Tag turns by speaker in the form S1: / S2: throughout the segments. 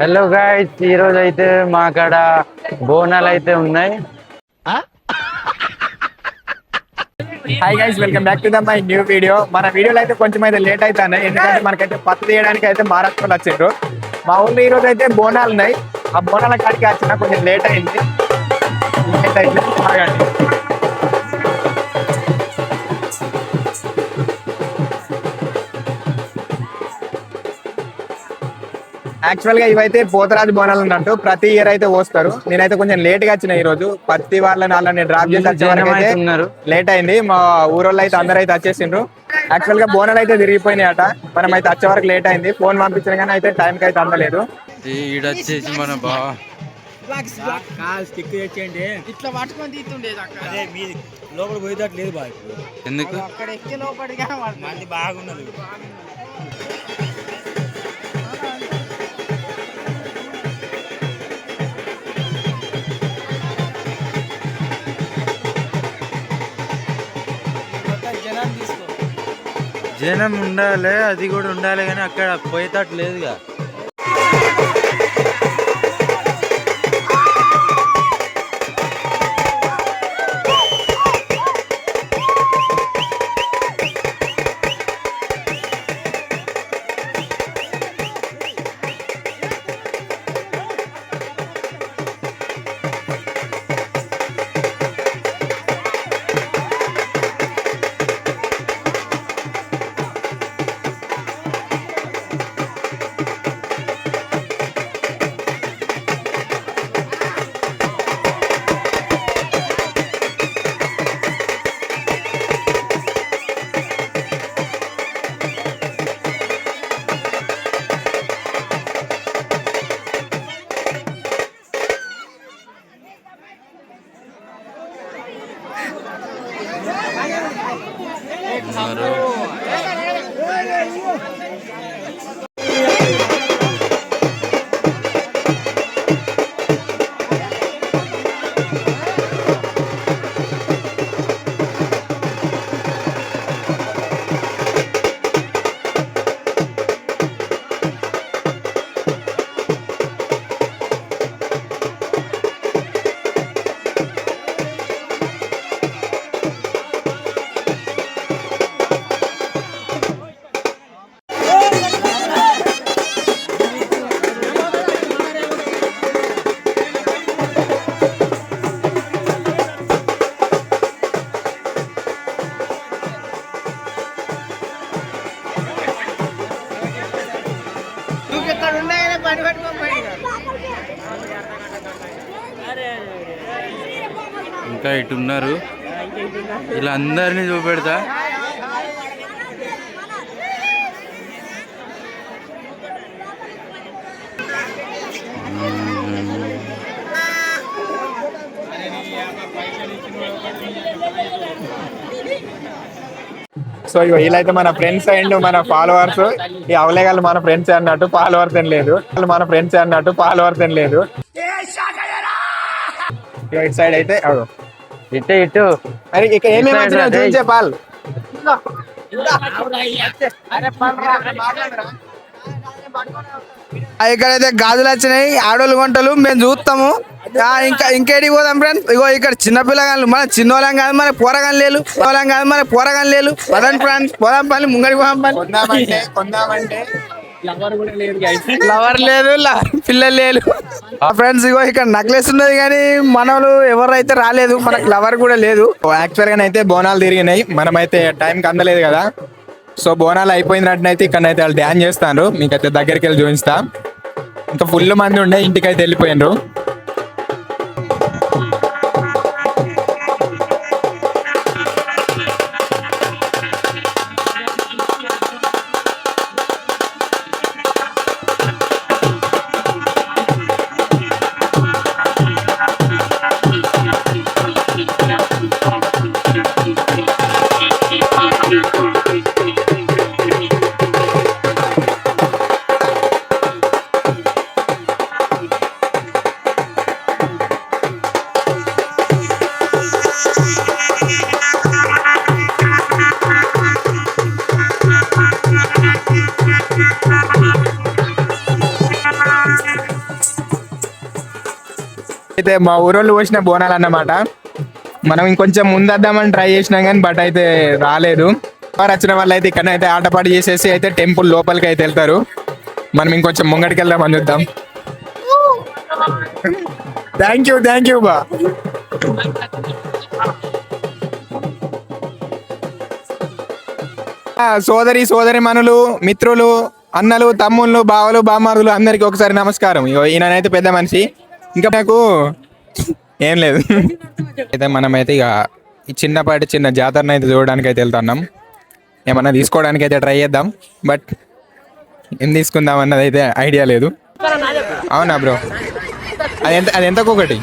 S1: Hello guys ఈ రోజు అయితే మా కాడ బోనాలు అయితే ఉన్నాయి.
S2: Hi guys welcome back to the my new video మన వీడియోలో అయితే కొంచెం అయితే లేట్ అవుతాను ఎందుకంటే మనకైతే పత్తి తీయడానికి అయితే మహారాష్ట్రలో వచ్చిండ్రు మా ఊళ్ళో ఈ రోజు అయితే బోనాలు ఉన్నాయి. ఆ బోనాల కాడికి వచ్చిన కొంచెం లేట్ అయింది. లేట్ అయింది. యాక్చువల్గా ఇవైతే పోతరాజు బోనాలు ఉన్నట్టు ప్రతి ఇయర్ అయితే పోస్తారు. నేనైతే కొంచెం లేట్గా వచ్చిన ఈ రోజు. పత్తి వాళ్ళని వాళ్ళని డ్రాప్ చేసి వచ్చే వరకు అయితే లేట్ అయింది. మా ఊరోళ్ళు అయితే అందరూ అయితే వచ్చేసిండ్రు. యాక్చువల్గా బోనాలు అయితే తిరిగిపోయినాయట. మనం అయితే వచ్చే వరకు లేట్ అయింది. ఫోన్ పంపించిన కానీ అయితే టైం కి అయితే అందలేదు.
S1: ఈడొచ్చేసి మన
S3: ఇట్లా పట్టుకొని తీస్తుండేది
S4: లోపల బాయ్
S1: ఎందుకు?
S3: అక్కడ ఎక్కే లోపలిగా
S4: బాగున్నది
S3: జనం
S1: ఉండాలి అది కూడా ఉండాలి కానీ అక్కడ పోయేటట్టు లేదుగా. ఇంకా ఇటు ఉన్నారు ఇలా అందరినీ చూపెడతా.
S2: సో వీళ్ళైతే మన ఫ్రెండ్స్ అండ్ మన ఫాలోవర్స్ ఈ అవలేగాలు మన ఫ్రెండ్స్ అన్నట్టు ఫాలోవర్స్ ఏం లేదు. వాళ్ళు మన ఫ్రెండ్స్ అన్నట్టు ఫాలోవర్స్ ఏం లేదు. ఇటు సైడ్ అయితే.
S1: ఇటు ఇటు.
S2: అరే ఇక్కడ ఏమేమి చూపించే పాల్.
S5: ఇక్కడైతే గాజులు వచ్చినాయి ఆడోళ్ళు గుంటలు మేము చూస్తాము. ఇంకా ఇంకేడికి పోదాం ఫ్రెండ్స్ ఇగో ఇక్కడ చిన్న పిల్లగాళ్ళు మన చిన్నోళ్ళం కాదు మన పోరగాని లేలు పోలం కాదు మన పోరగాని లేలు పదండి ఫ్రెండ్స్ పోదాం పని ముంగడి పోదాం పని.
S2: కొందామంటే
S5: లవర్ లేదు పిల్లలు లేదు ఫ్రెండ్స్ ఇగో ఇక్కడ నెక్లెస్ ఉన్నది కానీ మనలు ఎవరైతే రాలేదు మనకు లవర్ కూడా లేదు.
S2: యాక్చువల్గా అయితే బోనాలు తిరిగినాయి. మనమైతే టైం కి అందలేదు కదా. సో బోనాలు అయిపోయినట్టునైతే ఇక్కడ అయితే వాళ్ళు డ్యాన్స్ చేస్తాను మీకైతే దగ్గరికి వెళ్ళి చూపిస్తా. ఇంకా ఫుల్ మంది ఉండే ఇంటికైతే వెళ్ళిపోయినరు అయితే మా ఊరోళ్ళు పోసిన బోనాలు అన్నమాట మనం ఇంకొంచెం ముందద్దామని ట్రై చేసినాం కానీ బట్ అయితే రాలేదు. వారు వచ్చిన వాళ్ళు అయితే ఇక్కడ అయితే ఆటపాటు చేసేసి అయితే టెంపుల్ లోపలికి అయితే వెళ్తారు. మనం ఇంకొంచెం ముంగడికి వెళ్దామని చూద్దాం. థ్యాంక్ యూ థ్యాంక్ యూ బా. సోదరి సోదరి మనులు మిత్రులు అన్నలు తమ్ముళ్ళు బావలు బామ్మారులు అందరికి ఒకసారి నమస్కారం. ఇగో ఈయనైతే పెద్ద మనిషి. ఇంకా నాకు ఏం లేదు. అయితే మనమైతే ఇక ఈ చిన్నపాటి చిన్న జాతరను అయితే చూడడానికి అయితే వెళ్తున్నాం. ఏమన్నా తీసుకోవడానికి అయితే ట్రై చేద్దాం. బట్ ఏం తీసుకుందాం అన్నది అయితే ఐడియా లేదు. అవునా బ్రో అది ఎంత అది ఎంతకు ఒకటి?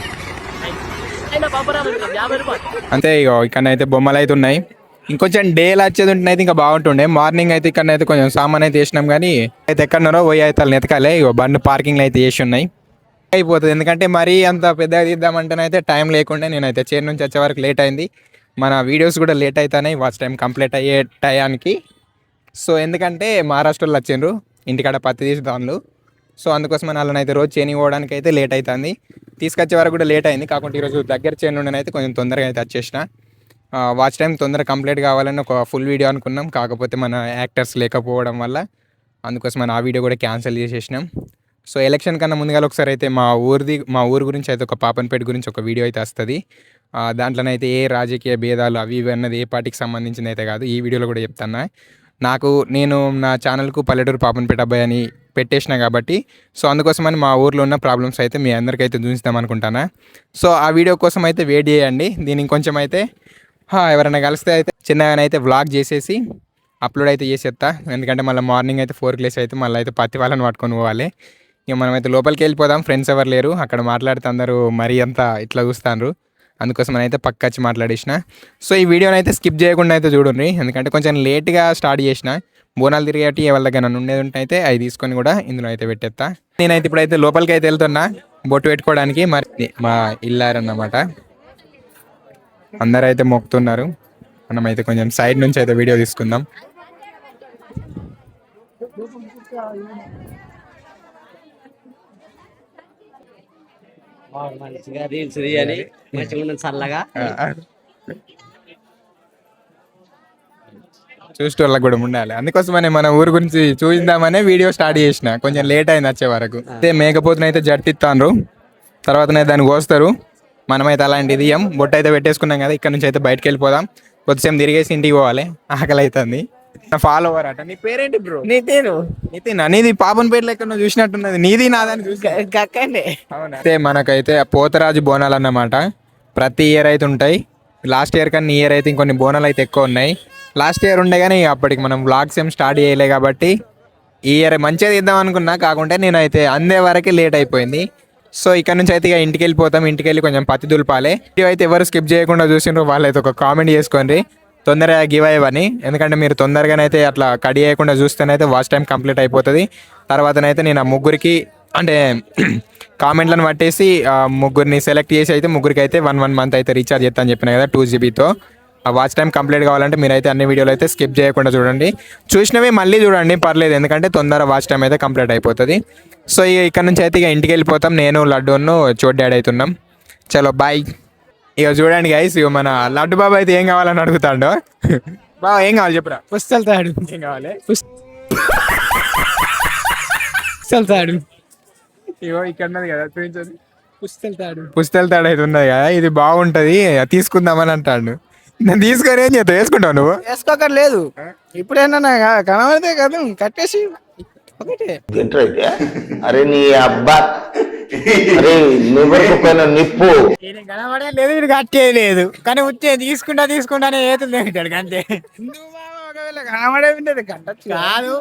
S2: అంతే ఇక ఇక్కడ అయితే బొమ్మలు అయితే ఉన్నాయి. ఇంకొంచెం డేలు వచ్చేది ఉంటే అయితే ఇంకా బాగుంటుండే. మార్నింగ్ అయితే ఇక్కడ అయితే కొంచెం సామాన్ అయితే వేసినాం కానీ అయితే ఎక్కడున్నారో పోయి అయితే వాళ్ళని ఎతకాలే ఇక బండి పార్కింగ్లో అయితే వేసి ఉన్నాయి. అయిపోతుంది. ఎందుకంటే మరీ అంత పెద్దగా తీద్దామంటేనైతే టైం లేకుండా నేనైతే చేరు నుంచి వచ్చే వరకు లేట్ అయింది. మన వీడియోస్ కూడా లేట్ అవుతున్నాయి వాచ్ టైం కంప్లీట్ అయ్యే టయానికి. సో ఎందుకంటే మహారాష్ట్రలో వచ్చిండ్రు. ఇంటికాడ పత్తి తీసి దానిలో సో అందుకోసం వాళ్ళని అయితే రోజు చేని పోవడానికి అయితే లేట్ అవుతుంది తీసుకొచ్చే వరకు కూడా లేట్ అయింది. కాకుండా ఈరోజు దగ్గర చేను అయితే కొంచెం తొందరగా అయితే వచ్చేసిన. వాచ్ టైం తొందరగా కంప్లీట్ కావాలని ఒక ఫుల్ వీడియో అనుకున్నాం. కాకపోతే మన యాక్టర్స్ లేకపోవడం వల్ల అందుకోసం మన ఆ వీడియో కూడా క్యాన్సిల్ చేసేసినాం. సో ఎలక్షన్ కన్నా ముందుగా ఒకసారి అయితే మా ఊరిది మా ఊరు గురించి అయితే ఒక పాపన్పేట గురించి ఒక వీడియో అయితే వస్తుంది. దాంట్లోనైతే ఏ రాజకీయ భేదాలు అవి ఇవి అన్నది ఏ పార్టీకి సంబంధించింది అయితే కాదు. ఈ వీడియోలో కూడా చెప్తాను నాకు నేను నా ఛానల్కు పల్లెటూరు పాపన్పేట అబ్బాయి అని పెట్టేసిన కాబట్టి సో అందుకోసమని మా ఊర్లో ఉన్న ప్రాబ్లమ్స్ అయితే మీ అందరికైతే చూపిస్తాం అనుకుంటానా. సో ఆ వీడియో కోసం అయితే వెయిట్ చేయండి. దీనికి కొంచెం అయితే ఎవరైనా కలిస్తే అయితే చిన్నగానైతే వ్లాగ్ చేసేసి అప్లోడ్ అయితే చేసేస్తా ఎందుకంటే మళ్ళీ మార్నింగ్ అయితే ఫోర్ క్లేస్ అయితే మళ్ళీ అయితే పత్తి వాళ్ళని పట్టుకొని పోవాలి. ఇక మనం అయితే లోపలికి వెళ్ళిపోదాం. ఫ్రెండ్స్ ఎవరు లేరు. అక్కడ మాట్లాడితే అందరూ మరీ అంతా ఇట్లా చూస్తాను అందుకోసం అయితే పక్క వచ్చి మాట్లాడేసిన. సో ఈ వీడియోని అయితే స్కిప్ చేయకుండా అయితే చూడండి ఎందుకంటే కొంచెం లేట్గా స్టార్ట్ చేసిన. బోనాలు తిరిగేటి ఎవరి దగ్గర నన్ను ఉండేది ఉంటే అయితే అవి తీసుకొని కూడా ఇందులో అయితే పెట్టేస్తా నేనైతే ఇప్పుడైతే లోపలికి అయితే వెళ్తున్నా. బొట్టు పెట్టుకోవడానికి మరి మా ఇల్లారన్నమాట అందరూ అయితే మొక్కుతున్నారు. మనం అయితే కొంచెం సైడ్ నుంచి అయితే వీడియో తీసుకుందాం.
S3: మంచిగా రీల్స్ తీయాలి మంచిగా ఉన్నది చల్లగా.
S2: చూసేటోళ్ళకి కూడా ఉండాలి. అందుకోసమనే మన ఊరు గురించి చూద్దామనే వీడియో స్టార్ట్ చేసిన. కొంచెం లేట్ అయింది వచ్చే వరకు. అయితే మేకపోతుని అయితే జట్టిస్తాను తర్వాతనే దాన్ని కోస్తారు. మనమైతే అలాంటిది ఇయ్యం బొట్టు అయితే పెట్టేసుకున్నాం కదా ఇక్కడ నుంచి అయితే బయటకు వెళ్ళిపోదాం. కొద్దిసేపు తిరిగేసి ఇంటికి పోవాలి. ఆకలి అవుతుంది ఫాలోవర్ అట. నీ పేరేంటి బ్రో
S3: నీతేను.
S2: నితిన్ నీది పాపన్ పేర్లు ఎక్కడ చూసినట్టున్నది. నీది నాదని చూసి. అవునా? అయితే మనకైతే పోతరాజు బోనాలు అన్నమాట ప్రతి ఇయర్ అయితే ఉంటాయి. లాస్ట్ ఇయర్ కన్నా ఇయర్ అయితే ఇంకొన్ని బోనాలు అయితే ఎక్కువ ఉన్నాయి. లాస్ట్ ఇయర్ ఉండే కానీ అప్పటికి మనం వ్లాగ్స్ ఏం స్టార్ట్ చేయలే కాబట్టి ఈ ఇయర్ మంచిగా తీద్దాం అనుకున్నా. కాకుంటే నేనైతే అందే వరకే లేట్ అయిపోయింది. సో ఇక్కడ నుంచి అయితే ఇక ఇంటికి వెళ్ళిపోతాం ఇంటికి వెళ్ళి కొంచెం పత్తి దులపాలి. అయితే ఎవరు స్కిప్ చేయకుండా చూసిండ్రు వాళ్ళైతే ఒక కామెంట్ చేసుకోండి. తొందరగా గివ్ అయ్యవని. ఎందుకంటే మీరు తొందరగానైతే అట్లా కడి వేయకుండా చూస్తేనైతే వాచ్ టైం కంప్లీట్ అయిపోతుంది. తర్వాతనైతే నేను ఆ ముగ్గురికి అంటే కామెంట్లను పట్టేసి ముగ్గురిని సెలెక్ట్ చేసి అయితే ముగ్గురికి అయితే వన్ వన్ మంత్ అయితే రీఛార్జ్ చేస్తా అని చెప్పిన కదా టూ జీబీతో ఆ వాచ్ టైం కంప్లీట్ కావాలంటే మీరైతే అన్ని వీడియోలు అయితే స్కిప్ చేయకుండా చూడండి. చూసినవి మళ్ళీ చూడండి పర్లేదు. ఎందుకంటే తొందర వాచ్ టైం అయితే కంప్లీట్ అయిపోతుంది. సో ఇక ఇక్కడ నుంచి అయితే ఇక ఇంటికి వెళ్ళిపోతాం. నేను లడ్డూను చోటు డాడ్ అవుతున్నాం చలో బాయ్ ఇక చూడండి గైస్ ఇక మన లడ్డు బాబు అయితే ఏం కావాలని అడుగుతాడు. బాబా ఏం కావాలి చెప్పురా?
S3: పుస్తెళ్తాడు
S2: ఏం కావాలి?
S3: పుస్తెళ్తాడు
S2: ఇగో ఇక్కడ ఉన్నది కదా చూపించండి.
S3: పుస్తెళ్తాడు
S2: పుస్తల తాడు అయితే ఉన్నది కదా ఇది బాగుంటది తీసుకుందామని అంటాడు. నేను తీసుకొని ఏం చేస్తావు? వేసుకుంటావు నువ్వు?
S5: వేసుకోకర్ లేదు ఇప్పుడైనా కనబడితే కదా కట్టేసి. ఒకటే.
S6: అరే నీ అబ్బా. నిప్పు.
S3: కనబడే లేదు వీడు కట్టేది లేదు. కానీ వచ్చే తీసుకుంటా తీసుకుంటానే ఏతులు తింటాడు అంతే.
S5: ఒకవేళ కనబడే ఉంటది కట్టచ్చు
S3: కాదు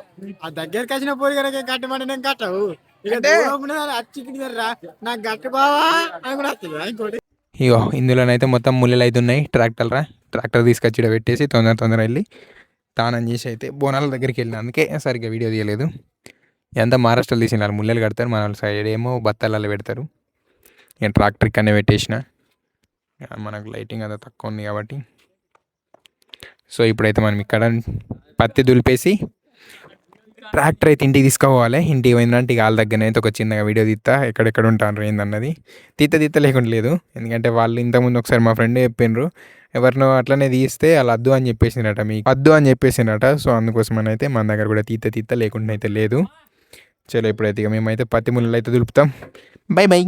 S3: ఆ దగ్గరికి వచ్చిన పోయి కనుక కట్టమంటే నేను కట్టవు. నాకు గట్ట బావా అని కూడా వస్తుంది ఇంకోటి
S2: ఇగో ఇందులోనైతే మొత్తం ముళ్ళలు అయితే ఉన్నాయి. ట్రాక్టర్ రా. ట్రాక్టర్ తీసుకొచ్చి పెట్టేసి తొందర తొందర వెళ్ళి తానం చేసి అయితే బోనాల దగ్గరికి వెళ్ళిన అందుకే సరిగ్గా వీడియో తీయలేదు. ఎంత మహారాష్ట్రలో తీసిన వాళ్ళు ముళ్ళలు కడతారు మన సైడ్ ఏమో బత్తాలలో పెడతారు. నేను ట్రాక్టర్ కానీ పెట్టేసిన. మనకు లైటింగ్ అంత తక్కువ ఉంది కాబట్టి. సో ఇప్పుడైతే మనం ఇక్కడ పత్తి దులిపేసి ట్రాక్టర్ అయితే ఇంటికి తీసుకోవాలి. ఇంటికి పోయిందంటే ఇక వాళ్ళ దగ్గర అయితే ఒక చిన్నగా వీడియో తీస్తా ఎక్కడెక్కడ ఉంటారు ఏందన్నది. తీత తీత లేకుండా లేదు. ఎందుకంటే వాళ్ళు ఇంతకుముందు ఒకసారి మా ఫ్రెండ్ చెప్పిండ్రు ఎవరినో అట్లనే తీస్తే వాళ్ళు వద్దు అని చెప్పేసినట మీకు. వద్దు అని చెప్పేసినట సో అందుకోసమని అయితే మన దగ్గర కూడా తీత తీత లేకుండా అయితే లేదు. చలో ఇప్పుడైతే ఇక మేమైతే పత్తి ముళ్ళు అయితే దులుపుతాం. By by